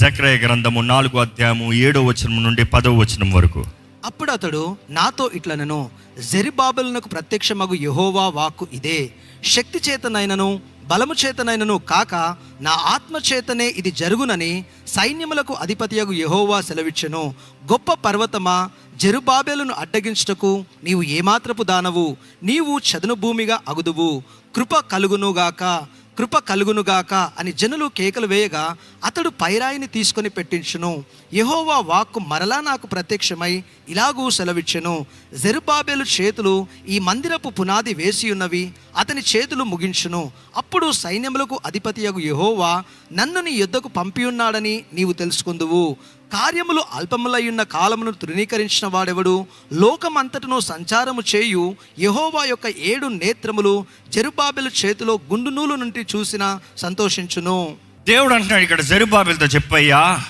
జక్రయ గ్రంథము నాలుగో అధ్యాయము ఏడో వచనం నుండి పదో వచనం వరకు. అప్పుడు అతడు నాతో ఇట్లనను జెరిబాబెలునకు ప్రత్యక్షమగు యెహోవా వాక్కు ఇదే. శక్తి చేతనైనను బలము చేతనైనను కాక నా ఆత్మ చేతనే ఇది జరుగునని సైన్యములకు అధిపతియగు యెహోవా సెలవిచ్చెను. గొప్ప పర్వతమా జెరుబాబెలును అడ్డగించుటకు నీవు ఏమాత్రపు దానవు? నీవు చదును భూమిగా అగుదువు. కృప కలుగునుగాక కృప కలుగునుగాక అని జనులు కేకలు వేయగా అతడు పైరాయిని తీసుకొని పెట్టించును. యహోవా వాక్కు మరలా నాకు ప్రత్యక్షమై ఇలాగూ సెలవిచ్చెను. జెరుబాబేలు చేతులు ఈ మందిరపు పునాది వేసి ఉన్నవి అతని చేతులు ముగించును. అప్పుడు సైన్యములకు అధిపతియగు యహోవా నన్ను నీ యుద్ధకు పంపియున్నాడని నీవు తెలుసుకుందువు. కార్యములు అల్పములయ్యున్న కాలమును తృణీకరించిన వాడెవడు? లోకమంతటను సంచారము చేయు యహోవా యొక్క ఏడు నేత్రములు జరుబాబెల చేతిలో గుండు నూలు నుండి చూసిన సంతోషించును. దేవుడు అంటున్నాడు ఇక్కడ జరుబాబెలతో చెప్పయ్యా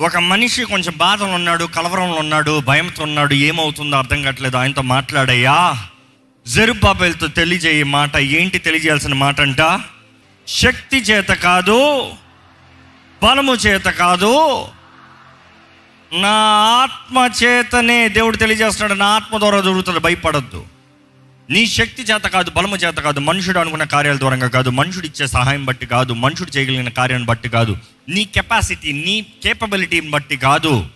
ఒక మనిషి కొంచెం బాధలో ఉన్నాడు కలవరంలో ఉన్నాడు భయంతో ఉన్నాడు ఏమవుతుందో అర్థం కావట్లేదు ఆయనతో మాట్లాడయ్యా. జరుబాబెలతో తెలియజేయ మాట ఏంటి తెలియజేయాల్సిన మాట అంట? శక్తి చేత కాదు బలము చేత కాదు నా ఆత్మ చేతనే దేవుడు తెలియజేస్తున్నాడు నా ఆత్మ ద్వారా జరుగుతుంది భయపడద్దు. నీ శక్తి చేత కాదు బలము చేత కాదు మనుషుడు అనుకున్న కార్యాల ద్వారా కాదు మనుషుడు ఇచ్చే సహాయం బట్టి కాదు మనుషుడు చేయగలిగిన కార్యాన్ని బట్టి కాదు నీ కెపాసిటీ నీ కేపబిలిటీని బట్టి కాదు.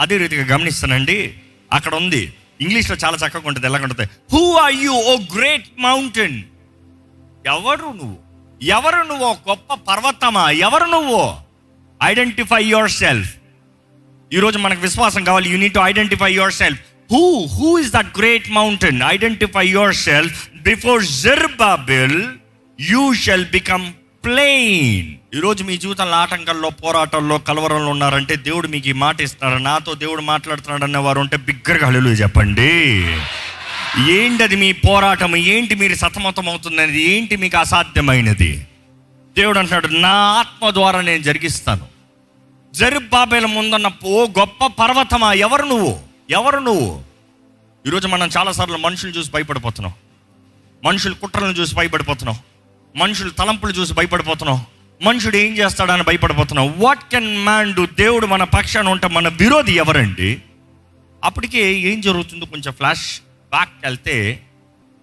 అదే రీతిగా గమనిస్తానండి అక్కడ ఉంది. ఇంగ్లీష్లో చాలా చక్కగా ఉంటుంది ఎలాగ ఉంటుంది? Who are you O great mountain ఎవరు నువ్వు? ఎవరు నువ్వు గొప్ప పర్వతమా? ఎవరు నువ్వు? ఐడెంటిఫై యువర్ సెల్ఫ్ ఈరోజు మనకు విశ్వాసం కావాలి. You need to identify yourself who who is that great mountain identify yourself before Zerubbabel you shall become plain ఈరోజు మీ జీవితంలో ఆటంకాల్లో పోరాటాల్లో కలవరంలో ఉన్నారంటే దేవుడు మీకు ఈ మాట ఇస్తున్నారు నాతో దేవుడు మాట్లాడుతున్నాడు వారు ఉంటే బిగ్గరగా హలు చెప్పండి. ఏంటి అది మీ పోరాటం? ఏంటి మీరు సతమతం అవుతుందనేది ఏంటి మీకు అసాధ్యమైనది? దేవుడు అంటున్నాడు నా ఆత్మ ద్వారా నేను జరిగిస్తాను. జరుబాబేల ముందున్న ఓ గొప్ప పర్వతమా? ఎవరు నువ్వు? ఎవరు నువ్వు? ఈరోజు మనం చాలాసార్లు మనుషులు చూసి భయపడిపోతున్నాం. మనుషులు కుట్రలను చూసి భయపడిపోతున్నాం. మనుషులు తలంపులు చూసి భయపడిపోతున్నాం. మనుషుడు ఏం చేస్తాడని భయపడిపోతున్నాం. వాట్ కెన్ మ్యాన్ డు దేవుడు మన పక్షాన ఉంటే మన విరోధి ఎవరండి? అప్పటికే ఏం జరుగుతుందో కొంచెం ఫ్లాష్ బ్యాక్ వెళ్తే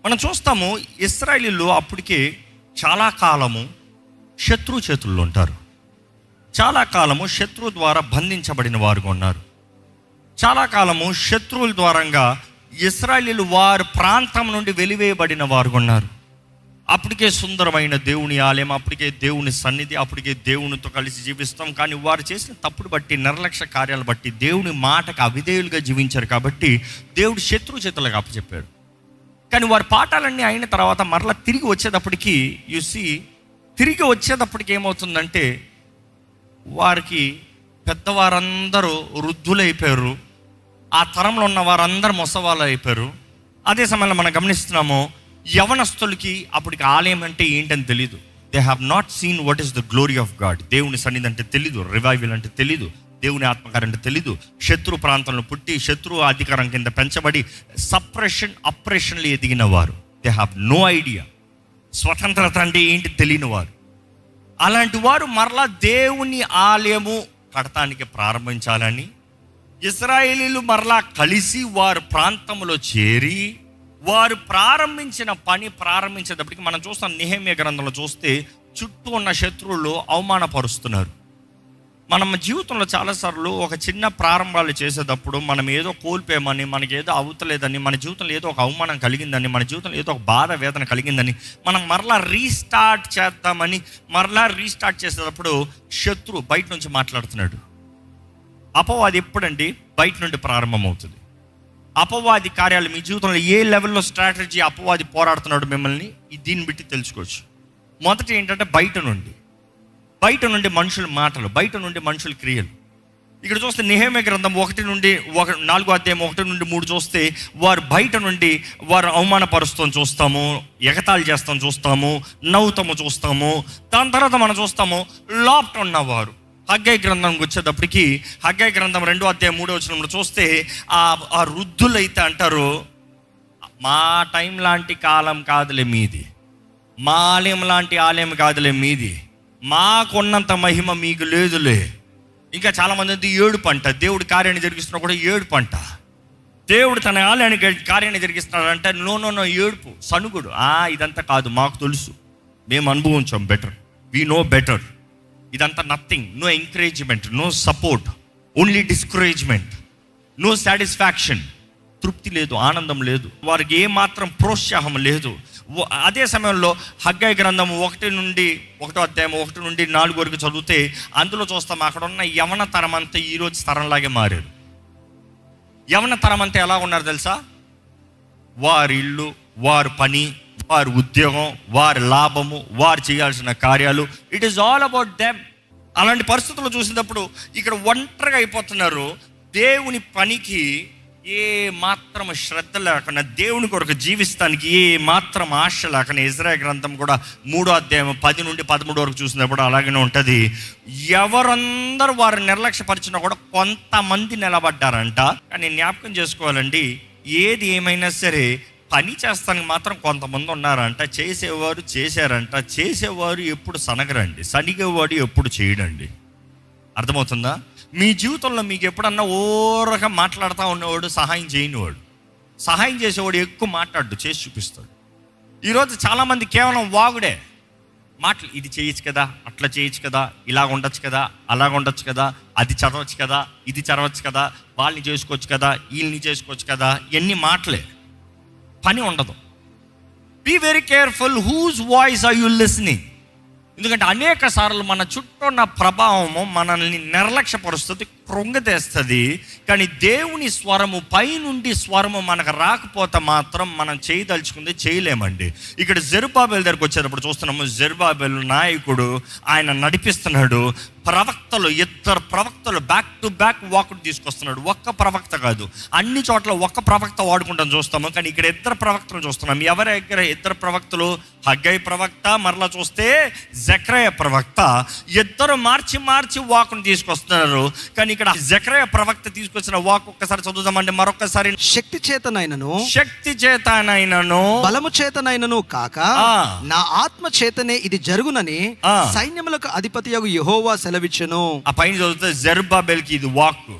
మనం చూస్తాము ఇస్రాయలీలు అప్పటికే చాలా కాలము శత్రు చేతుల్లో ఉంటారు. చాలా కాలము శత్రువు ద్వారా బంధించబడిన వారుగా ఉన్నారు. చాలా కాలము శత్రువుల ద్వారంగా ఇస్రాయలీలు వారి ప్రాంతం నుండి వెలివేయబడిన వారుగా ఉన్నారు. అప్పటికే సుందరమైన దేవుని ఆలయం అప్పటికే దేవుని సన్నిధి అప్పటికే దేవునితో కలిసి జీవిస్తాం. కానీ వారు చేసిన తప్పుడు బట్టి నిర్లక్ష్య కార్యాలు బట్టి దేవుని మాటకు అవిధేయులుగా జీవించారు కాబట్టి దేవుడు శత్రు చేతులకు అప్పచెప్పాడు కానీ వారి పాఠాలన్నీ అయిన తర్వాత మరలా తిరిగి వచ్చేటప్పటికి సి తిరిగి వచ్చేటప్పటికి ఏమవుతుందంటే వారికి పెద్దవారందరూ వృద్ధులైపోయారు. ఆ తరంలో ఉన్న వారందరూ ముసవాళ్ళు అయిపోయారు అదే సమయంలో మనం గమనిస్తున్నాము యవనస్తులకి అప్పటికి ఆలయం అంటే ఏంటని తెలీదు. They have not seen what is the glory of God దేవుని సన్నిధి అంటే తెలీదు రివైవల్ అంటే తెలీదు దేవుని ఆత్మకారం అంటే తెలీదు. శత్రు ప్రాంతంలో పుట్టి శత్రు అధికారం కింద పెంచబడి సప్రెషన్ అప్రెషన్లు ఎదిగిన వారు. దే హ్యావ్ నో ఐడియా స్వతంత్రత అంటే ఏంటి తెలియని వారు. అలాంటి వారు మరలా దేవుని ఆలయము కడతానికి ప్రారంభించాలని ఇస్రాయేలీలు మరలా కలిసి వారు ప్రాంతంలో చేరి వారు ప్రారంభించిన పని ప్రారంభించేటప్పటికి మనం చూస్తాం నిహేమ్య గ్రంథంలో చూస్తే చుట్టూ ఉన్న శత్రువులు అవమానపరుస్తున్నారు. మనం జీవితంలో చాలాసార్లు ఒక చిన్న ప్రారంభాలు చేసేటప్పుడు మనం ఏదో కోల్పోయామని మనకి ఏదో అవుతలేదని మన జీవితంలో ఏదో ఒక అవమానం కలిగిందని మన జీవితంలో ఏదో ఒక బాధ వేదన కలిగిందని మనం మరలా రీస్టార్ట్ చేద్దామని మరలా రీస్టార్ట్ చేసేటప్పుడు శత్రు బయట నుంచి మాట్లాడుతున్నాడు. అపవాది ఎప్పుడండి? బయట నుండి ప్రారంభమవుతుంది. అపవాది కార్యాలు మీ జీవితంలో ఏ లెవెల్లో స్ట్రాటజీ అపవాది పోరాడుతున్నాడు మిమ్మల్ని? దీన్ని బట్టి తెలుసుకోవచ్చు. మొదట ఏంటంటే బయట నుండి. బయట నుండి మనుషుల మాటలు బయట నుండి మనుషుల క్రియలు. ఇక్కడ చూస్తే నిహేమ గ్రంథం ఒకటి నుండి ఒక నాలుగో అధ్యాయం ఒకటి నుండి మూడు చూస్తే వారు బయట నుండి వారు అవమానపరుస్తాం చూస్తాము ఎగతాళి చేస్తాం చూస్తాము నవ్వుతాము చూస్తాము దాని తర్వాత మనం చూస్తాము లోపట ఉన్నవారు. హగ్గై గ్రంథంకి వచ్చేటప్పటికి హగ్గై గ్రంథం రెండో అధ్యాయం మూడో వచ్చినప్పుడు చూస్తే ఆ ఆ వృద్ధులైతే అంటారు మా టైం లాంటి కాలం కాదులే మీది. మా ఆలయం లాంటి ఆలయం కాదులే మీది. మాకున్నంత మహిమ మీకు లేదులే. ఇంకా చాలామంది ఏడు పంట. దేవుడు కార్యాన్ని జరిగిస్తున్నా కూడా ఏడు పంట. దేవుడు తన ఆలయానికి కార్యాన్ని జరిగిస్తున్నాడంటే నో నో నో ఏడుపు. సనుగుడు. ఆ ఇదంతా కాదు మాకు తెలుసు. మేము అనుభవించాం బెటర్ వీ నో బెటర్ ఇదంతా nothing no encouragement no support only discouragement no satisfaction తృప్తి లేదు ఆనందం లేదు. వారికి ఏమాత్రం ప్రోత్సాహం లేదు. అదే సమయంలో హగ్గై గ్రంథం ఒకటి నుండి ఒకటో అధ్యాయం ఒకటి నుండి నాలుగు వరకు చదివితే అందులో చూస్తాం అక్కడ ఉన్న యవన తరం అంతా ఈరోజు తరంలాగే మారారు. యవన తరం అంతా ఎలా ఉన్నారు తెలుసా? వారి ఇల్లు వారి పని వారి ఉద్యోగం వారి లాభము వారు చేయాల్సిన కార్యాలు it is all about them అలాంటి పరిస్థితులు చూసినప్పుడు ఇక్కడ ఒంటరిగా అయిపోతున్నారు. దేవుని పనికి ఏ మాత్రం శ్రద్ధ లేకుండా దేవుని కొరకు జీవిస్తానికి ఏ మాత్రం ఆశ లేకుండా ఇజ్రాయ గ్రంథం కూడా మూడో అధ్యాయం పది నుండి పదమూడు వరకు చూసినప్పుడు అలాగనే ఉంటుంది. ఎవరందరూ వారు నిర్లక్ష్యపరిచినా కూడా కొంతమంది నిలబడ్డారంట. కానీ జ్ఞాపకం చేసుకోవాలండి ఏది ఏమైనా సరే పని చేస్తానికి మాత్రం కొంతమంది ఉన్నారంట. చేసేవారు చేశారంట. చేసేవారు ఎప్పుడు సనగరండి. సనిగేవాడు ఎప్పుడు చేయడండి. అర్థమవుతుందా? మీ జీవితంలో మీకు ఎప్పుడన్నా ఓరగా మాట్లాడుతూ ఉన్నవాడు సహాయం చేయనివాడు? సహాయం చేసేవాడు ఎక్కువ మాట్లాడు చేసి చూపిస్తాడు. ఈరోజు చాలామంది కేవలం వాగుడే. మాటలు ఇది చేయొచ్చు కదా అట్లా చేయొచ్చు కదా ఇలా ఉండొచ్చు కదా అలా ఉండొచ్చు కదా అది చదవచ్చు కదా ఇది చదవచ్చు కదా వాళ్ళని చేసుకోవచ్చు కదా వీళ్ళని చేసుకోవచ్చు కదా ఎన్ని మాటలే. పని ఉండదు. Be very careful whose voice are you listening ఎందుకంటే అనేక సార్లు మన చుట్టూ ఉన్న ప్రభావము మనల్ని నిర్లక్ష్యపరుస్తుంది కృంగతేస్తుంది కానీ దేవుని స్వరము పైనుండి స్వరము మనకు రాకపోతే మాత్రం మనం చేయదలుచుకుంది చేయలేమండి. ఇక్కడ జెరుబాబెల్ దగ్గరకు వచ్చేటప్పుడు చూస్తున్నాము జెరుబాబెల్ నాయకుడు ఆయన నడిపిస్తున్నాడు. ప్రవక్తలు ఇద్దరు ప్రవక్తలు బ్యాక్ టు బ్యాక్ వాకుడు తీసుకొస్తున్నాడు. ఒక్క ప్రవక్త కాదు. అన్ని చోట్ల ఒక్క ప్రవక్త వాడుకుంటాం చూస్తాము. కానీ ఇక్కడ ఇద్దరు ప్రవక్తలు చూస్తున్నాం. ఎవరి దగ్గర ఇద్దరు ప్రవక్తలు? హగ్గై ప్రవక్త మరలా చూస్తే జక్రయ ప్రవక్త. ఇద్దరు మార్చి మార్చి వాకును తీసుకొస్తున్నారు. కానీ ఇక్కడ జక్రయ ప్రవక్త తీసుకొచ్చిన వాక్ ఒక్కసారి చదువుదామంటే మరొకసారి శక్తి చేతనైనను శక్తి చేతనైనను. బలము చేతనైనను కాక. నా ఆత్మ చేతనే ఇది జరుగునని. సైన్యములకు అధిపతియగు యెహోవా సెలవిచ్చెను. ఆ పైన చదివితే జెరుబాబెల్కి ఇది వాక్కు.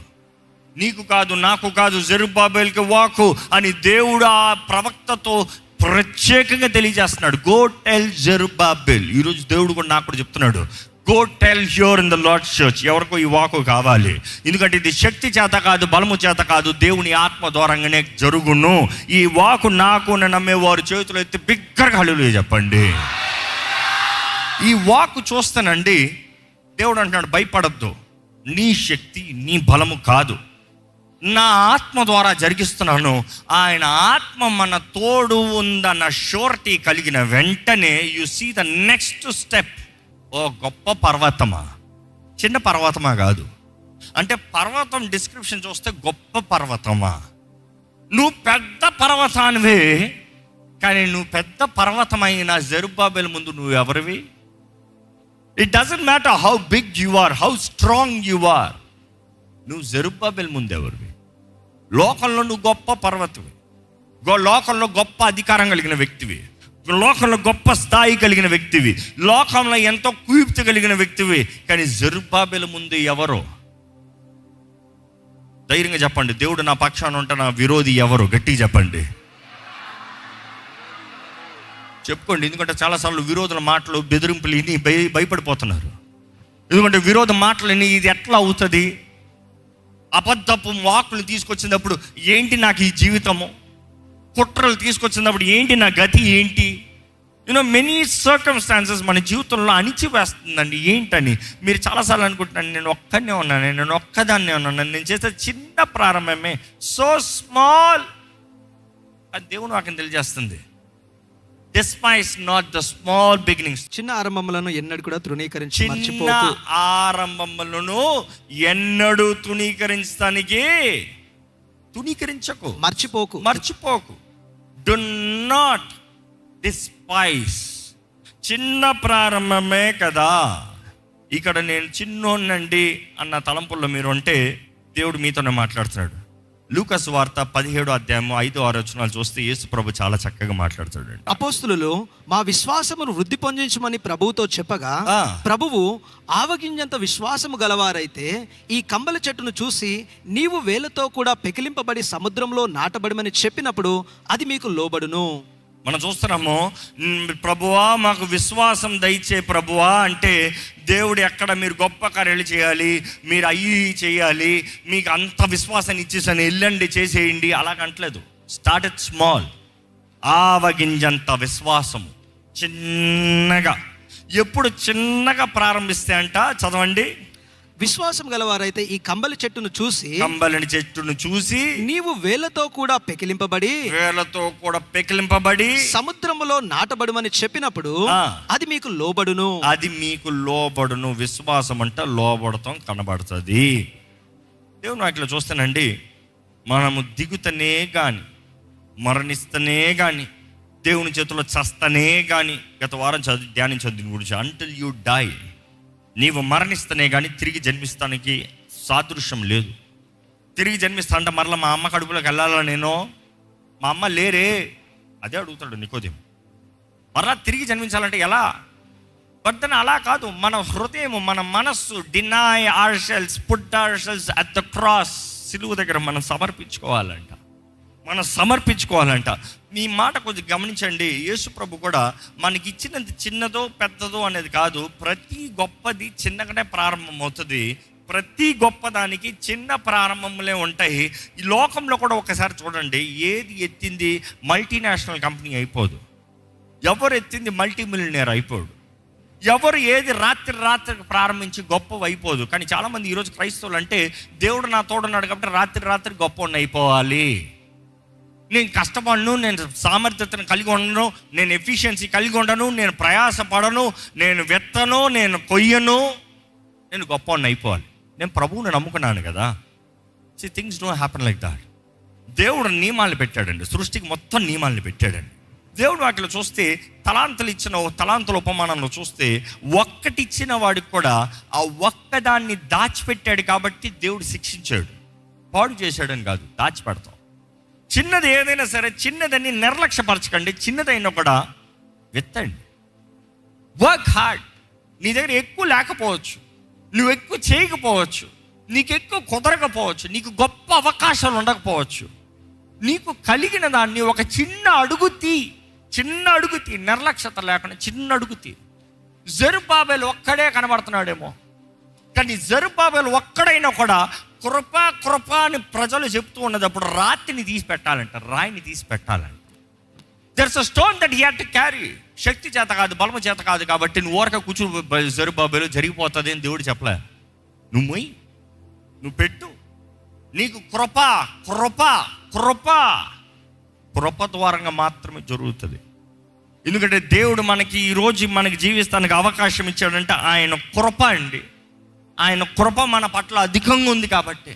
నీకు కాదు నాకు కాదు జెరుబాబెల్కి వాకు అని దేవుడు ఆ ప్రవక్తతో ప్రత్యేకంగా తెలియజేస్తున్నాడు. గో టెల్ జెరుబాబెల్ ఈరోజు దేవుడు కూడా నాకు కూడా చెప్తున్నాడు. Go tell your in the Lord church ఎవరికో ఈ వాకు కావాలి. ఎందుకంటే ఇది శక్తి చేత కాదు బలము చేత కాదు దేవుని ఆత్మ ద్వారంగానే జరుగును. ఈ వాకు నాకు నమ్మే వారు చేతులు ఎత్తి బిగ్గరగా హల్లేలూయా చెప్పండి. ఈ వాకు చూస్తానండి దేవుడు అంటున్నాడు భయపడద్దు. నీ శక్తి నీ బలము కాదు. నా ఆత్మ ద్వారా జరిగిస్తున్నాను. ఆయన ఆత్మ మన తోడు ఉందన్న షూరిటీ కలిగిన వెంటనే you see the next step ఓ గొప్ప పర్వతమా? చిన్న పర్వతమా కాదు. అంటే పర్వతం డిస్క్రిప్షన్ చూస్తే గొప్ప పర్వతమా? నువ్వు పెద్ద పర్వతానివే కానీ నువ్వు పెద్ద పర్వతమైన జెరుబాబెల్ ముందు నువ్వు ఎవరివి? It doesn't matter how big you are how strong you are నువ్వు జెరుబాబెల్ ముందు ఎవరివి? లోకంలో నువ్వు గొప్ప పర్వతవి. గో లోకంలో గొప్ప అధికారం కలిగిన వ్యక్తివి. లోకంలో గొప్ప స్థాయి కలిగిన వ్యక్తివి. లోకంలో ఎంతో కుయుప్తి కలిగిన వ్యక్తివి. కానీ జరుబాబెల ముందు ఎవరో? ధైర్యంగా చెప్పండి. దేవుడు నా పక్షాన ఉంటే నా విరోధి ఎవరు? గట్టిగా చెప్పండి. చెప్పుకోండి. ఎందుకంటే చాలాసార్లు విరోధుల మాటలు బెదిరింపులు ఇని భయ భయపడిపోతున్నారు. ఎందుకంటే విరోధ మాటలు ఇని ఇది ఎట్లా అవుతుంది? అబద్ధపు వాకులు తీసుకొచ్చినప్పుడు ఏంటి నాకు ఈ జీవితము? కుట్రలు తీసుకొచ్చినప్పుడు ఏంటి నా గతి ఏంటి? యూనో మెనీ సర్కమ్స్టాన్సెస్ మన జీవితంలో అణిచివేస్తుందండి. ఏంటని? మీరు చాలాసార్లు అనుకుంటున్నాను నేను ఒక్కనే ఉన్నాను నేను ఒక్కదాన్నే ఉన్నాను నేను చేసే చిన్న ప్రారంభమే సో స్మాల్ అది దేవుడు నాకు తెలియజేస్తుంది. Despise not the small beginnings చిన్న ఆరంభములను ఎన్నడూ కూడా తృణీకరించి చిన్న ఆరంభములను ఎన్నడూ తుణీకరించడానికి తుణీకరించకు. మర్చిపోకు. మర్చిపోకు. డు నాట్ డిస్పైస్ చిన్న ప్రారంభమే కదా. ఇక్కడ నేను చిన్నోన్నండి అన్న తలంపుల్లో మీరు ఉంటే దేవుడు మీతోనే మాట్లాడుతున్నాడు. లూకస్ వార్త పదిహేడు అధ్యాయం ఐదు ఆరు వచనాలు చూస్తే యేసు ప్రభు చాలా చక్కగా మాట్లాడుతాడండి అపోస్తులు మా విశ్వాసమును వృద్ధి పొందించమని ప్రభువుతో చెప్పగా. ప్రభువు ఆవగింజంత విశ్వాసము గలవారైతే ఈ కంబల చెట్టును చూసి నీవు వేలతో కూడా పెకిలింపబడి సముద్రంలో నాటబడమని చెప్పినప్పుడు అది మీకు లోబడును మనం చూస్తున్నాము ప్రభువా మాకు విశ్వాసం దయచే ప్రభువా అంటే దేవుడు ఎక్కడ మీరు గొప్ప కార్యాలు చేయాలి మీరు అయ్యి చేయాలి మీకు అంత విశ్వాసాన్ని ఇచ్చేసాను వెళ్ళండి చేసేయండి అలాగంటలేదు స్టార్ట్ ఇట్ స్మాల్ ఆవగింజంత విశ్వాసము. చిన్నగా. ఎప్పుడు చిన్నగా ప్రారంభిస్తే అంట చదవండి. విశ్వాసం గలవారైతే ఈ కంబలి చెట్టును చూసి కంబలిని చెట్టును చూసి నీవు వేలతో కూడా పెకిలింపబడి వేలతో కూడా పెకిలింపబడి సముద్రములో నాటబడుమని చెప్పినప్పుడు. అది మీకు లోబడును. అది మీకు లోబడును. విశ్వాసం అంటే లోబడతాం కనబడుతుంది. దేవుని వాటిలో చూస్తానండి. మనము దిగుతనే కానీ మరణిస్తనే కానీ దేవుని చేతిలో చస్తనే కానీ గత వారం చదివి ధ్యానించదు దీని గురించి అంటిల్ యూ డై నీవు మరణిస్తనే కానీ తిరిగి జన్మిస్తానికి సాదృశ్యం లేదు. తిరిగి జన్మిస్తా అంటే మరలా మా అమ్మ కడుపులోకి వెళ్ళాలా నేను? మా అమ్మ లేరే. అదే అడుగుతాడు నికోదేం మరలా తిరిగి జన్మించాలంటే ఎలా? వర్ధన అలా కాదు. మన హృదయం మన మనస్సు deny ourselves put ourselves at the cross సిలువు దగ్గర మనం సమర్పించుకోవాలంట. మనం సమర్పించుకోవాలంట. మీ మాట కొంచెం గమనించండి. యేసు ప్రభు కూడా మనకి ఇచ్చినది చిన్నదో పెద్దదో అనేది కాదు. ప్రతి గొప్పది చిన్నగానే ప్రారంభమవుతుంది. ప్రతి గొప్పదానికి చిన్న ప్రారంభములే ఉంటాయి. ఈ లోకంలో కూడా ఒకసారి చూడండి. ఏది ఎత్తింది? మల్టీనేషనల్ కంపెనీ అయిపోదు. ఎవరు ఎత్తింది? మల్టీ మిలియనర్ అయిపోడు. ఎవరు ఏది రాత్రి రాత్రికి ప్రారంభించి గొప్ప అయిపోదు కానీ చాలామంది ఈరోజు క్రైస్తవులు అంటే దేవుడు నా తోడున్నాడు కాబట్టి రాత్రి రాత్రి గొప్ప అయిపోవాలి. నేను కష్టపడను నేను సామర్థ్యతను కలిగి ఉండను నేను ఎఫిషియన్సీ కలిగి ఉండను నేను ప్రయాసపడను నేను వెత్తను నేను కొయ్యను. నేను గొప్ప అయిపోవాలి. నేను ప్రభువుని నమ్ముకున్నాను కదా. See things don't happen like that దేవుడు నియమాలు పెట్టాడండి. సృష్టికి మొత్తం నియమాలను పెట్టాడండి. దేవుడు వాటిలో చూస్తే తలాంతలు ఇచ్చిన ఓ తలాంతుల ఉపమానంలో చూస్తే ఒక్కటిచ్చిన వాడికి కూడా ఆ ఒక్కదాన్ని దాచిపెట్టాడు కాబట్టి దేవుడు శిక్షించాడు. పాడు చేశాడని కాదు దాచిపెడతాం. చిన్నది ఏదైనా సరే చిన్నదని నిర్లక్ష్యపరచకండి చిన్నదైనా కూడా విత్తండి. వర్క్ హార్డ్ నీ దగ్గర ఎక్కువ లేకపోవచ్చు. నువ్వు ఎక్కువ చేయకపోవచ్చు. నీకు ఎక్కువ కుదరకపోవచ్చు. నీకు గొప్ప అవకాశాలు ఉండకపోవచ్చు. నీకు కలిగిన దాన్ని ఒక చిన్న అడుగు తీ. చిన్న అడుగు తీ. నిర్లక్ష్యత లేకుండా చిన్న అడుగు తీ. జరుబాబేలు ఒక్కడే కనబడుతున్నాడేమో. కానీ జరుబాబేలు ఒక్కడైనా కూడా కృప కృప అని ప్రజలు చెప్తూ ఉన్నదప్పుడు రాతిని తీసి పెట్టాలంట రాయిని తీసి పెట్టాలంట. There's a stone that had to carry శక్తి చేత కాదు బలము చేత కాదు కాబట్టి నువ్వు ఊరక కూర్చుని జరుబాబేలు జరిగిపోతుంది అని దేవుడు చెప్పలే. నువ్వు మొయ్యి నువ్వు పెట్టు. నీకు కృప కృప కృప. కృప ద్వారంగా మాత్రమే జరుగుతుంది. ఎందుకంటే దేవుడు మనకి ఈరోజు మనకి జీవిస్తానికి అవకాశం ఇచ్చాడంటే ఆయన కృప అండి. ఆయన కృప మన పట్ల అధికంగా ఉంది కాబట్టి.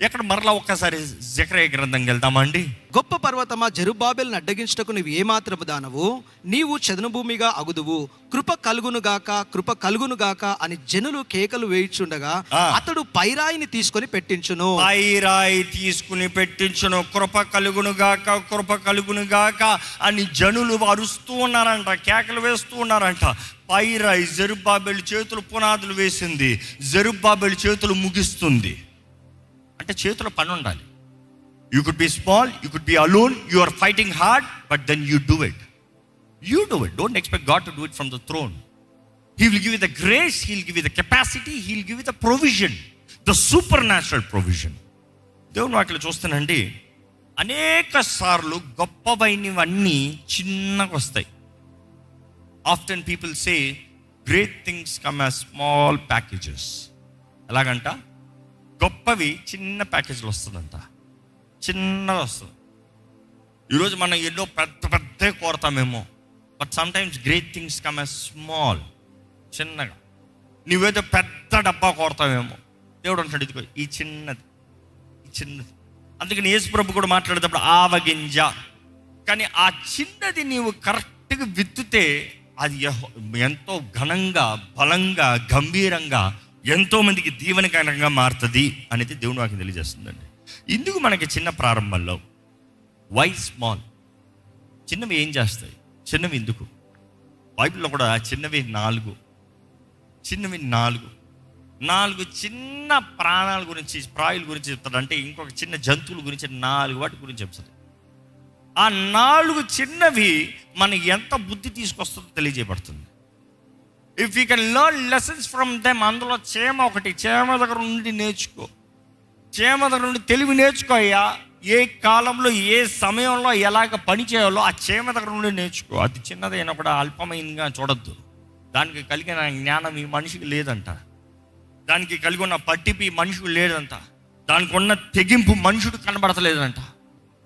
ఎక్కడ మరలా ఒక్కసారి జకరయ్య గ్రంథంకి వెళ్తామండి గొప్ప పర్వతమా జరుబాబెల్ని అడ్డగించటకు నీవు ఏమాత్రపు దానవు? నీవు చదను భూమిగా అగుదువు కృప కలుగునుగాక కృప కలుగునుగాక అని జనులు కేకలు వేయిచుండగా. అతడు పైరాయిని తీసుకొని పెట్టించును. పైరాయి తీసుకుని పెట్టించును కృప కలుగును గాక కృప కలుగును గాక అని జనులు అరుస్తూ ఉన్నారంట కేకలు వేస్తూ ఉన్నారంట. పైరాయి జరుబాబెల్ చేతులు పునాదులు వేసింది జరుబాబెల్ చేతులు ముగిస్తుంది. అంటే చేతుల పని ఉండాలి. You could be small you could be alone you are fighting hard but then you do it you do it don't expect God to do it from the throne he will give the grace he'll give the capacity he'll give the provision the supernatural provision దేవుని వాటిలో చూస్తానండి అనేక సార్లు గొప్పవైనవన్నీ చిన్నగా వస్తాయి. Often people say great things come as small packages ఎలాగంట? గొప్పవి చిన్న ప్యాకేజీలు వస్తుందంట. చిన్నగా వస్తుంది. ఈరోజు మనం ఎన్నో పెద్ద పెద్ద కోరతామేమో. But sometimes great things come as small చిన్నగా. నువ్వేదో పెద్ద డబ్బా కోరతావేమో. దేవుడు అంటాడు ఇదిగో ఈ చిన్నది. ఈ చిన్నది. అందుకని యేసు ప్రభు కూడా మాట్లాడేటప్పుడు ఆవగింజ. కానీ ఆ చిన్నది నీవు కరెక్ట్గా విత్తుతే అది ఎంతో ఘనంగా బలంగా గంభీరంగా ఎంతోమందికి దీవెనకరంగా మారుతుంది అనేది దేవుని వాకి తెలియజేస్తుందండి. ఇందుకు మనకి చిన్న ప్రారంభంలో వై స్మాల్ చిన్నవి ఏం చేస్తాయి? చిన్నవి ఎందుకు? బైబిల్లో కూడా చిన్నవి నాలుగు. చిన్నవి నాలుగు. నాలుగు చిన్న ప్రాణాల గురించి ప్రాయుల గురించి చెప్తాడు అంటే ఇంకొక చిన్న జంతువుల గురించి నాలుగు వాటి గురించి చెప్తాడు. ఆ నాలుగు చిన్నవి మనకి ఎంత బుద్ధి తీసుకొస్తుందో తెలియజేయబడుతుంది. If you can learn lessons from them అందులో చేమ ఒకటి. చేమ దగ్గర నుండి నేర్చుకో. చేమ దగ్గర నుండి తెలివి నేర్చుకో అయ్యా. ఏ కాలంలో ఏ సమయంలో ఎలాగ పని చేయాలో ఆ చేమ దగ్గర నుండి నేర్చుకో. అది చిన్నదైనా కూడా అల్పమైనగా చూడొద్దు. దానికి కలిగిన జ్ఞానం ఈ మనిషికి లేదంట. దానికి కలిగి ఉన్న పట్టిపి మనిషికి లేదంట. దానికి ఉన్న తెగింపు మనుషుడు కనబడతలేదంట.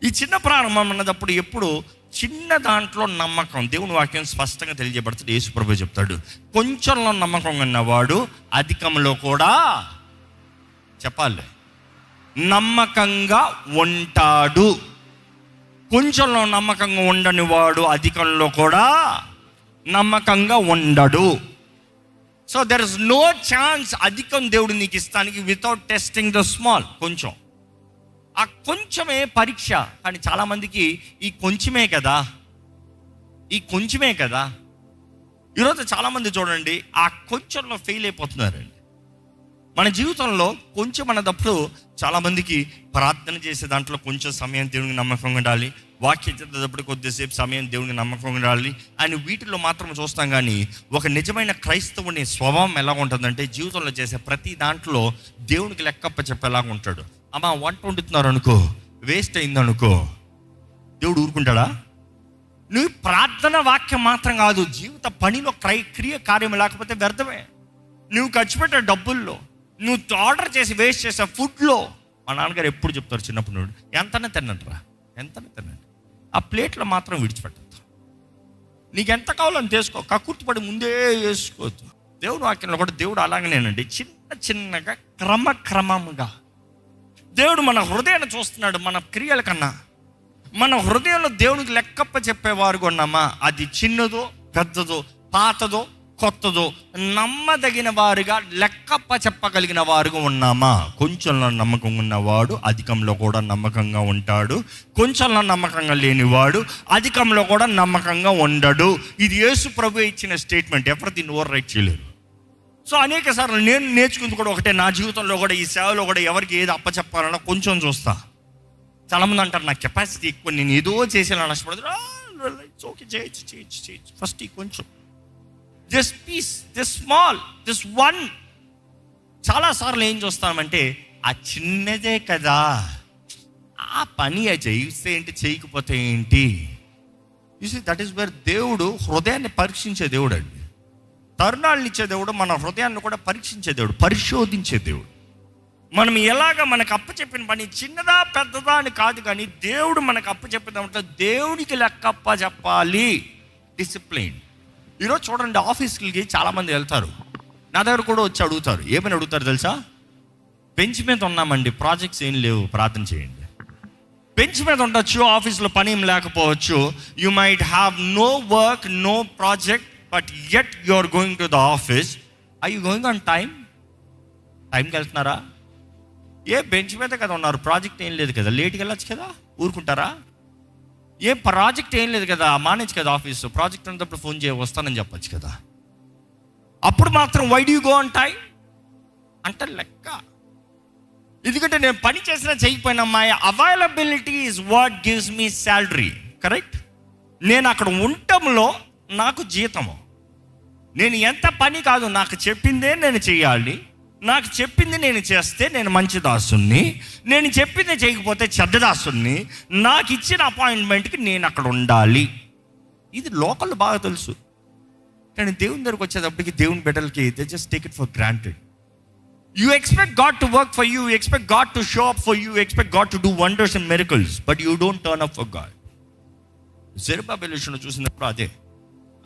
ఈ చిన్న ప్రారంభం అన్నదప్పుడు ఎప్పుడు చిన్న దాంట్లో నమ్మకం. దేవుని వాక్యం స్పష్టంగా తెలియజేయబడుతుంది. యేసుప్రభు చెప్తాడు. కొంచెంలో నమ్మకం ఉన్నవాడు అధికంలో కూడా చెప్పాలి. నమ్మకంగా ఉంటాడు. కొంచెంలో నమ్మకంగా ఉండని వాడు అధికంలో కూడా నమ్మకంగా ఉండడు. So there is no chance అధికం దేవుడు నీకు ఇస్తానికి వితౌట్ టెస్టింగ్ ద స్మాల్ కొంచెం. ఆ కొంచెమే పరీక్ష. కానీ చాలామందికి ఈ కొంచెమే కదా. ఈ కొంచెమే కదా. ఈరోజు చాలామంది చూడండి ఆ కొంచెంలో ఫెయిల్ అయిపోతున్నారండి. మన జీవితంలో కొంచెం అన్నదప్పుడు చాలామందికి ప్రార్థన చేసే దాంట్లో కొంచెం సమయం దేవునికి నమ్మకంగా ఉండాలి. వాక్యం చదివేటప్పుడు కొద్దిసేపు సమయం దేవునికి నమ్మకంగా ఉండాలి. అని వీటిలో మాత్రం చూస్తాం కానీ ఒక నిజమైన క్రైస్తవుని స్వభావం ఎలా ఉంటుందంటే జీవితంలో చేసే ప్రతి దాంట్లో దేవునికి లెక్కప్ప చెప్పేలాగా ఉంటాడు. అమ్మ వంట వండుతున్నారు అనుకో వేస్ట్ అయింది అనుకో దేవుడు ఊరుకుంటాడా? నువ్వు ప్రార్థన వాక్యం మాత్రం కాదు జీవిత పనిలో క్రై క్రియ కార్యం లేకపోతే వ్యర్థమే. నువ్వు ఖర్చు పెట్టే డబ్బుల్లో నువ్వు ఆర్డర్ చేసి వేస్ట్ చేసే ఫుడ్లో మా నాన్నగారు ఎప్పుడు చెప్తారు చిన్నప్పుడు నుండి ఎంతనే తినండి ఎంతనే తినండి. ఆ ప్లేట్లో మాత్రం విడిచిపెట్టద్దు. నీకు ఎంత కావాలని తీసుకో కక్కుర్తిపడి ముందే వేసుకోవద్దు. దేవుడు వాక్యంలో కూడా దేవుడు అలాగనేనండి చిన్న చిన్నగా క్రమక్రమంగా దేవుడు మన హృదయాన్ని చూస్తున్నాడు మన క్రియల కన్నా. మన హృదయంలో దేవునికి లెక్కప్ప చెప్పేవారు ఉన్నామా అది చిన్నదో పెద్దదో పాతదో కొత్తదో నమ్మదగిన వారుగా లెక్కప్ప చెప్పగలిగిన వారుగా ఉన్నామా? కొంచెంలో నమ్మకం ఉన్నవాడు అధికంలో కూడా నమ్మకంగా ఉంటాడు. కొంచెంలో నమ్మకంగా లేనివాడు అధికంలో కూడా నమ్మకంగా ఉండడు. ఇది యేసు ప్రభు ఇచ్చిన స్టేట్మెంట్. ఎవరు దీన్ని ఓవర్ రైట్ చేయలేరు? సో అనేక సార్లు నేను నేర్చుకుంది కూడా ఒకటే. నా జీవితంలో కూడా ఈ సేవలో కూడా ఎవరికి ఏది అప్పచెప్పాలన్నా కొంచెం చూస్తా. చాలామంది అంటారు నా కెపాసిటీ ఎక్కువ నేను ఏదో చేసేలా నష్టపడదు. ఓకే చేయొచ్చు చేయొచ్చు చేయొచ్చు. ఫస్ట్ ఈ కొంచెం. This piece this small this one చాలాసార్లు ఏం చూస్తామంటే ఆ చిన్నదే కదా. ఆ పని అది చేయిస్తే ఏంటి చేయకపోతే ఏంటి? చూసి దట్ ఈస్ వేర్ దేవుడు హృదయాన్ని పరీక్షించే దేవుడు అండి. తరుణాలను ఇచ్చే దేవుడు మన హృదయాన్ని కూడా పరీక్షించే దేవుడు పరిశోధించే దేవుడు. మనం ఎలాగ మనకు అప్పచెప్పిన పని చిన్నదా పెద్దదా అని కాదు కానీ దేవుడు మనకు అప్పచెప్పిన దాంట్లో దేవుడికి లెక్క అప్ప చెప్పాలి. డిసిప్లిన్ ఈరోజు చూడండి ఆఫీస్కి చాలామంది వెళ్తారు. నా దగ్గర కూడా వచ్చి అడుగుతారు. ఏమని అడుగుతారు తెలుసా? బెంచ్ మీద ఉన్నామండి ప్రాజెక్ట్స్ ఏం లేవు ప్రార్థన చేయండి. బెంచ్ మీద ఉండొచ్చు ఆఫీస్లో పని ఏం లేకపోవచ్చు. You might have no work no project but at you are going to the office I you going on time టైంకి వెళ్తున్నారా ఏ బెంచ్ మీద కదా ఉన్నారు? ప్రాజెక్ట్ ఏం లేదు కదా. లేట్కి వెళ్ళచ్చు కదా? ఊరుకుంటారా? ఏ ప్రాజెక్ట్ ఏం లేదు కదా? మానేజ్ కదా ఆఫీసు ప్రాజెక్ట్ ఉన్నప్పుడు ఫోన్ చేయ వస్తానని చెప్పొచ్చు కదా. అప్పుడు మాత్రం why do go on time అంటే లెక్క. ఎందుకంటే నేను పని చేసినా చేయకపోయినా my availability is what gives me salary correct నేను అక్కడ ఉండటంలో నాకు జీతము. నేను ఎంత పని కాదు నాకు చెప్పిందే నేను చేయాలి. నాకు చెప్పింది నేను చేస్తే నేను మంచి దాసుని నేను చెప్పింది చేయకపోతే చెడ్డ దాసుని నాకు ఇచ్చిన అపాయింట్మెంట్కి నేను అక్కడ ఉండాలి. ఇది లోకల్ బాగా తెలుసు. కానీ దేవుని దగ్గరకు వచ్చేటప్పటికి దేవుని బిడ్డలకి they just take it for granted you expect God to work for you expect God to show up for you expect God to do wonders and miracles but you don't turn up for God జెరబాబెల్యూషన్ చూసినప్పుడు అదే.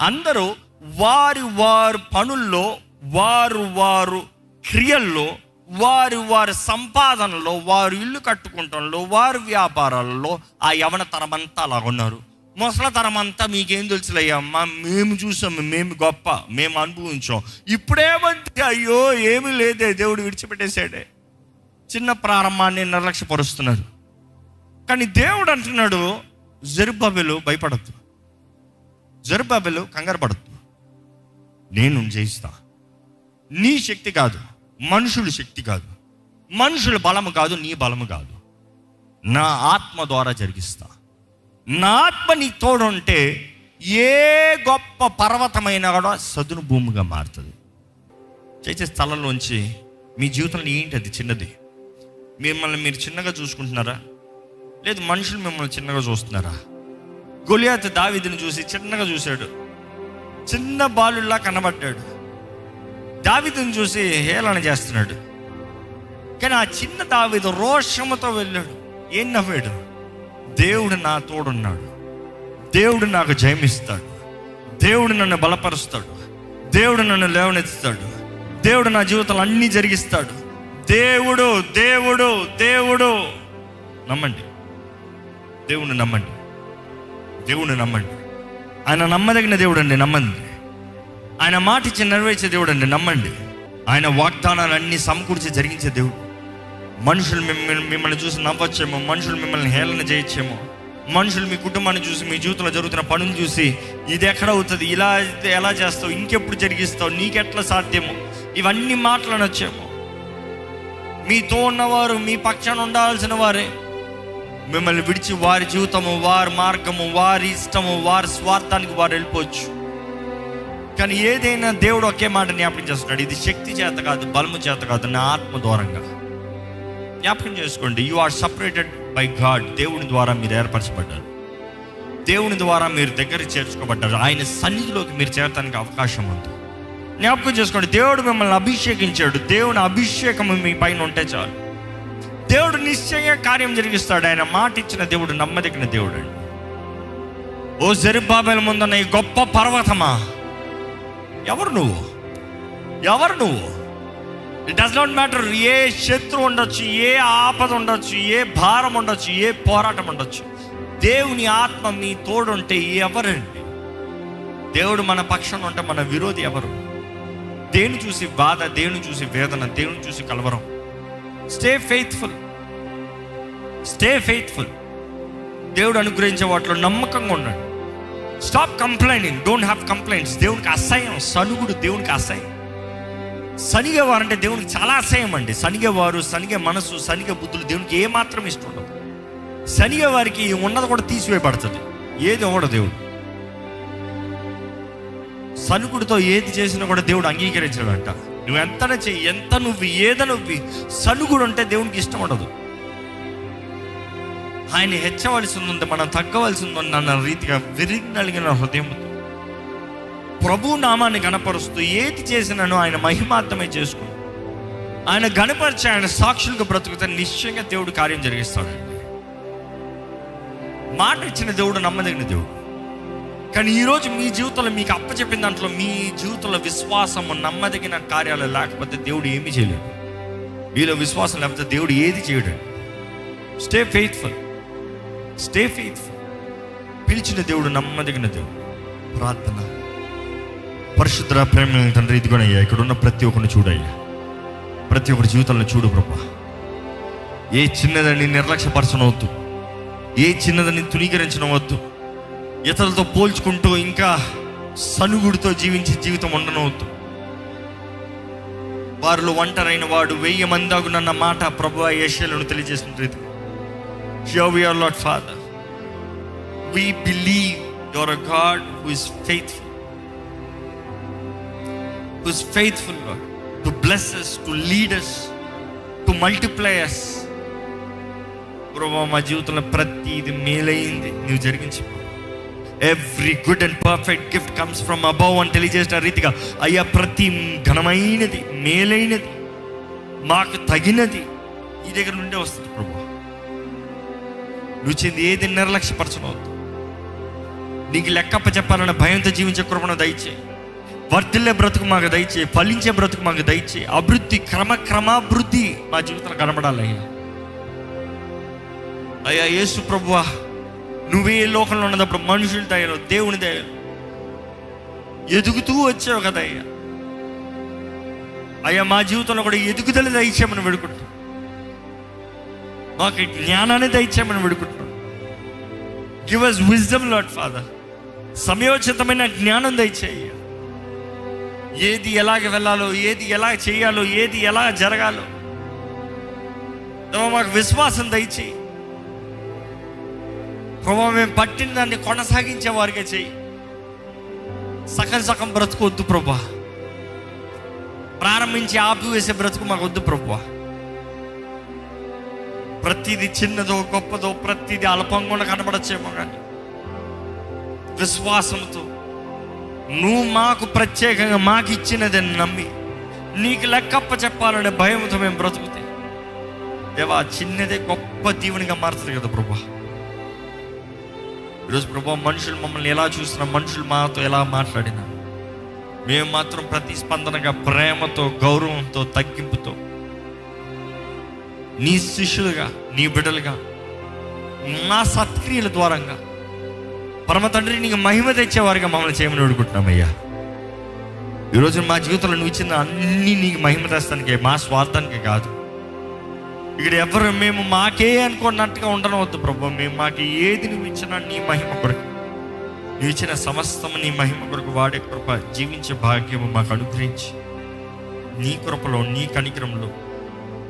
అందరూ వారి వారు పనుల్లో వారు వారు క్రియల్లో వారి వారి సంపాదనలో వారు ఇల్లు కట్టుకుంటంలో వారి వ్యాపారాలలో ఆ యవన తరమంతా అలా ఉన్నారు. ముసల తరం అంతా మీకేం తెలుసులయ్యమ్మా మేము చూసాము మేము గొప్ప మేము అనుభవించాం. ఇప్పుడేమంటే అయ్యో ఏమీ లేదే దేవుడు విడిచిపెట్టేశాడే. చిన్న ప్రారంభాన్ని నిర్లక్ష్యపరుస్తున్నారు. కానీ దేవుడు అంటున్నాడు జరుబాబెలు భయపడద్దు. జరుబాబెలు కంగారు పడద్దు. నేను జయిస్తా. నీ శక్తి కాదు మనుషుల శక్తి కాదు. మనుషుల బలము కాదు నీ బలము కాదు. నా ఆత్మ ద్వారా జరిగిస్తా. నా ఆత్మ నీ తోడుంటే ఏ గొప్ప పర్వతమైనా కూడా సదును భూమిగా మారుతుంది. చేసే స్థలంలోంచి మీ జీవితంలో ఏంటి అది చిన్నది? మిమ్మల్ని మీరు చిన్నగా చూసుకుంటున్నారా? లేదు మనుషులు మిమ్మల్ని చిన్నగా చూస్తున్నారా? గొలియాత్ దావిదిని చూసి చిన్నగా చూశాడు. చిన్న బాలుల్లా కనబడ్డాడు. దావిదును చూసి హేళన చేస్తున్నాడు. కానీ ఆ చిన్న దావిదు రోషముతో వెళ్ళాడు. ఏం నవ్వాడు? దేవుడు నా తోడున్నాడు. దేవుడు నాకు జయమిస్తాడు. దేవుడు నన్ను బలపరుస్తాడు. దేవుడు నన్ను లేవనెత్తుతాడు. దేవుడు నా జీవితంలో అన్నీ జరిగిస్తాడు. దేవుడు దేవుడు దేవుడు. నమ్మండి. దేవుణ్ణి నమ్మండి. దేవుణ్ణి నమ్మండి. ఆయన నమ్మదగిన దేవుడు అండి నమ్మండి. ఆయన మాట ఇచ్చి నెరవేర్చే దేవుడు అండి నమ్మండి. ఆయన వాగ్దానాలన్నీ సమకూర్చి జరిగించే దేవుడు. మనుషులు మిమ్మల్ని మిమ్మల్ని చూసి నవ్వచ్చేమో మనుషులు మిమ్మల్ని హేళన చేయొచ్చేమో. మనుషులు మీ కుటుంబాన్ని చూసి మీ జీవితంలో జరుగుతున్న పనులు చూసి ఇది ఎక్కడ అవుతుంది ఇలా అయితే ఎలా చేస్తావు ఇంకెప్పుడు జరిగిస్తావు నీకెట్లా సాధ్యమో ఇవన్నీ మాట్లాడొచ్చేమో మీతో ఉన్నవారు మీ పక్షాన ఉండాల్సిన వారే. మిమ్మల్ని విడిచి వారి జీవితము వారి మార్గము వారి ఇష్టము వారి స్వార్థానికి వారు వెళ్ళిపోవచ్చు. కానీ ఏదైనా దేవుడు ఒకే మాట జ్ఞాపకం చేస్తున్నాడు. ఇది శక్తి చేత కాదు బలము చేత కాదు నా ఆత్మ దూరంగా జ్ఞాపకం చేసుకోండి you are separated by God దేవుని ద్వారా మీరు ఏర్పరచబడ్డారు. దేవుని ద్వారా మీరు దగ్గర చేర్చుకోబడ్డారు. ఆయన సన్నిధిలోకి మీరు చేరటానికి అవకాశం ఉంది. జ్ఞాపకం చేసుకోండి దేవుడు మిమ్మల్ని అభిషేకించాడు. దేవుని అభిషేకం మీ పైన ఉంటే చాలు. దేవుడు నిశ్చయంగా కార్యం జరిగిస్తాడు. ఆయన మాట ఇచ్చిన దేవుడు నమ్మదగిన దేవుడు అండి. ఓ జరిబాబేల ముందున్న ఈ గొప్ప పర్వతమా? ఎవరు నువ్వు? ఎవరు నువ్వు? ఇట్ డస్ నాట్ మ్యాటర్ ఏ శత్రు ఉండొచ్చు ఏ ఆపద ఉండొచ్చు ఏ భారం ఉండొచ్చు ఏ పోరాటం ఉండొచ్చు. దేవుని ఆత్మ మీ తోడుంటే ఎవరండి? దేవుడు మన పక్షం ఉంటే మన విరోధి ఎవరు? దేని చూసి బాధ దేని చూసి వేదన దేవుని చూసి కలవరం? స్టే ఫెయిత్ఫుల్ స్టే ఫెయిత్ఫుల్ దేవుడు అనుగ్రహించే వాటిలో నమ్మకంగా ఉండండి. Stop complaining don't have complaints దేవునికి అసహ్యం సనుగుడు దేవునికి అసహ్యం. సనిగేవారు అంటే దేవునికి చాలా అసహ్యం అండి. సనిగేవారు సనిగే మనసు సనిగే బుద్ధులు దేవునికి ఏ మాత్రం ఇష్టం ఉండదు. సనిగే వారికి ఉన్నది కూడా తీసివేయబడుతుంది. ఏది ఇవ్వడు దేవుడు? సనుకుడితో ఏది చేసినా కూడా దేవుడు అంగీకరించడంట. నువ్వు ఎంత చెయ్యి ఎంత నువ్వు ఏద నువ్వు సనుగుడు అంటే దేవునికి ఇష్టం ఉండదు. ఆయన హెచ్చవలసి ఉంది మనం తగ్గవలసి ఉందని అన్న రీతిగా విరిగినలిగిన హృదయంతో ప్రభు నామాన్ని గణపరుస్తూ ఏది చేసినానో ఆయన మహిమార్థమే చేసుకుని ఆయన గణపరిచి ఆయన సాక్షులకు బ్రతుకుతే నిశ్చయంగా దేవుడు కార్యం జరిగిస్తాడు మాట ఇచ్చిన దేవుడు నమ్మదగిన దేవుడు. కానీ ఈరోజు మీ జీవితంలో మీకు అప్పచెప్పిన దాంట్లో మీ జీవితంలో విశ్వాసము నమ్మదగిన కార్యాలు లేకపోతే దేవుడు ఏమీ చేయలేడు మీలో విశ్వాసం లేకపోతే దేవుడు ఏది చేయడు. స్టే ఫెయిత్ఫుల్ స్టే ఫెయిత్ఫుల్ పిలిచిన దేవుడు నమ్మదగిన దేవుడు. ప్రార్థన. పరిశుద్ధ ప్రేమ తండ్రి ఇదిగోనయ్యా అయ్యా ఇక్కడ ఉన్న ప్రతి ఒక్కరిని చూడయ్యా. ప్రతి ఒక్కరి జీవితంలో చూడు ప్రభా. ఏ చిన్నదని నిర్లక్ష్యపరచనవద్దు. ఏ చిన్నదని తునీకరించనవద్దు ఇతరులతో పోల్చుకుంటూ ఇంకా సనుగుడితో జీవించే జీవితం ఉండనవద్దు. వారిలో ఒంటరైన వాడు వెయ్యి మందాగునన్న మాట ప్రభు యశలను తెలియజేసిన రీతి your Lord Father we believe your God who's faithful who's faithful to blesses to leaders to multipliers ప్రభు మా జీవితంలో ప్రతిది మేలైంది. నువ్వు జరిగించు. Every good and perfect gift comes from above అని తెలియజేసిన రీతిగా అయ్యా ప్రతి ఘనమైనది మేలైనది మాకు తగినది ఈ దగ్గర నుండే వస్తుంది ప్రభు. నువ్వు ఏది నిర్లక్ష్యపరచనవద్దు నీకు లెక్కప్ప చెప్పాలన్న భయంతో జీవించే కృపణ దయచేయి వర్ధిల్లే బ్రతుకు మాకు దయచేయి ఫలించే బ్రతుకు మాకు దయచేయి అభివృద్ధి క్రమక్రమాభివృద్ధి మా జీవితంలో కనబడాలి అయ్యా. అయ్యా యేసు ప్రభువా నువ్వే లోకంలో ఉన్నప్పుడు మనుషుల దయలో దేవుని దయలో. ఎదుగుతూ వచ్చావు కదా అయ్యా. అయ్యా మా జీవితంలో కూడా ఎదుగుదల దయచేయమని వేడుకుంటాం మాకు జ్ఞానాన్ని దయచేయమని విడుకుంటున్నాం. Give us wisdom Lord Father సమయోచితమైన జ్ఞానం దయచేయ ఏది ఎలాగ వెళ్ళాలో ఏది ఎలా చేయాలో ఏది ఎలా జరగాలో. మాకు విశ్వాసం దయచేయి ప్రభావ మేము పట్టిన దాన్ని కొనసాగించే వారికే చెయ్యి. సగం సగం బ్రతుకు వద్దు ప్రభా. ప్రారంభించి ఆపివేసే బ్రతుకు మాకు వద్దు ప్రభా. ప్రతిది చిన్నదో గొప్పదో ప్రతిది అల్పంగా కనబడచ్చేమో కానీ విశ్వాసంతో నువ్వు మాకు ప్రత్యేకంగా మాకు ఇచ్చినదని నమ్మి నీకు లెక్కప్ప చెప్పాలనే భయంతో మేము బ్రతుకుతే దేవా చిన్నదే గొప్ప దీవునిగా మారుతుంది కదా ప్రభా. ఈరోజు ప్రభా మనుషులు మమ్మల్ని ఎలా చూసినా మనుషులు మాతో ఎలా మాట్లాడినా మేము మాత్రం ప్రతిస్పందనగా ప్రేమతో గౌరవంతో తగ్గింపుతో నీ శిష్యులుగా నీ బిడ్డలుగా మా సత్క్రియల ద్వారంగా పరమ తండ్రి నీకు మహిమ తెచ్చేవారిగా మమ్మల్ని చేయమని అడుగుతున్నామయ్యా. ఈరోజు మా జీవితంలో నువ్వు ఇచ్చిన అన్ని నీకు మహిమ తెస్తానికి మా స్వార్థానికి కాదు. ఇక్కడ ఎవరు మేము మాకే అనుకున్నట్టుగా ఉండనవద్దు ప్రభు. మేము మాకు ఏది నువ్వు ఇచ్చినా నీ మహిమ కొరకు నువ్వు ఇచ్చిన సమస్తము నీ మహిమ కొరకు వాడే కృప జీవించే భాగ్యము మాకు అనుగ్రహించి నీ కృపలో నీ కనికరంలో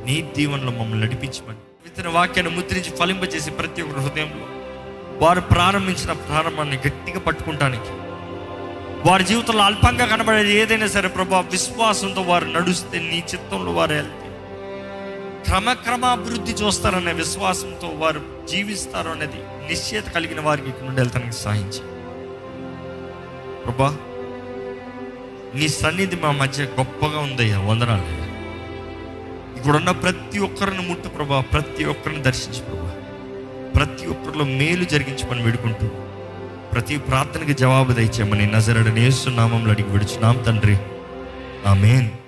నీ దీవెనలో మమ్మల్ని నడిపించమని. విత్తన వాక్యాన్ని ముద్రించి ఫలింపజేసి ప్రతి ఒక్కరి హృదయంలో వారు ప్రారంభించిన ప్రారంభాన్ని గట్టిగా పట్టుకుంటానికి వారి జీవితంలో అల్పంగా కనబడేది ఏదైనా సరే ప్రభా విశ్వాసంతో వారు నడుస్తే నీ చిత్తంలో వారు వెళ్తే క్రమక్రమాభివృద్ధి చూస్తారనే విశ్వాసంతో వారు జీవిస్తారు అనేది నిశ్చయత కలిగిన వారికి ఇక్కడ నుండి వెళ్తానికి సహాయించి. ప్రభా నీ సన్నిధి మా మధ్య గొప్పగా ఉందయ్యా వందనాలు. ఇక్కడున్న ప్రతి ఒక్కరిని ముట్టు ప్రభా ప్రతి ఒక్కరిని దర్శించు ప్రభా. ప్రతి ఒక్కరిలో మేలు జరిగించమని వేడుకుంటూ ప్రతి ప్రార్థనకి జవాబు దయచేయమని నజరడనేస్తున్నామంలో అడిగి విడుచున్నాం తండ్రి. ఆమెన్.